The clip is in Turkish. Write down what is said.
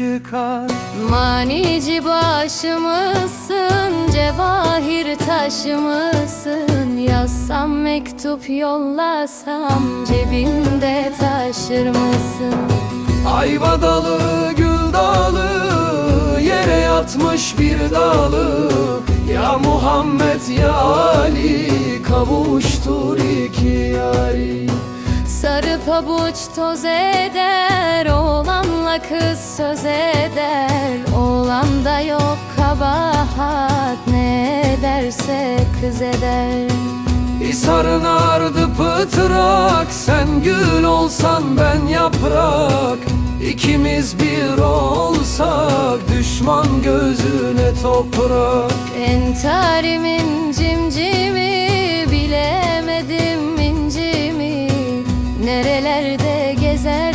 çıkar. Manici başımızsın, cevahir taşımızsın Yazsam mektup yollasam, cebinde taşır mısın? Ayva dalı gül dalı Yere yatmış bir dalı. Ya Muhammed ya Ali Kavuştur iki yari. Sarı pabuç toz eder, kız söz eder. Oğlan da yok kabahat Ne ederse kız eder. E Hisarın ardı pıtrak Sen gül olsan ben yaprak. İkimiz bir olsak Düşman gözüne toprak. Entarimin cimcimi Bilemedim incimi. Nerelerde gezer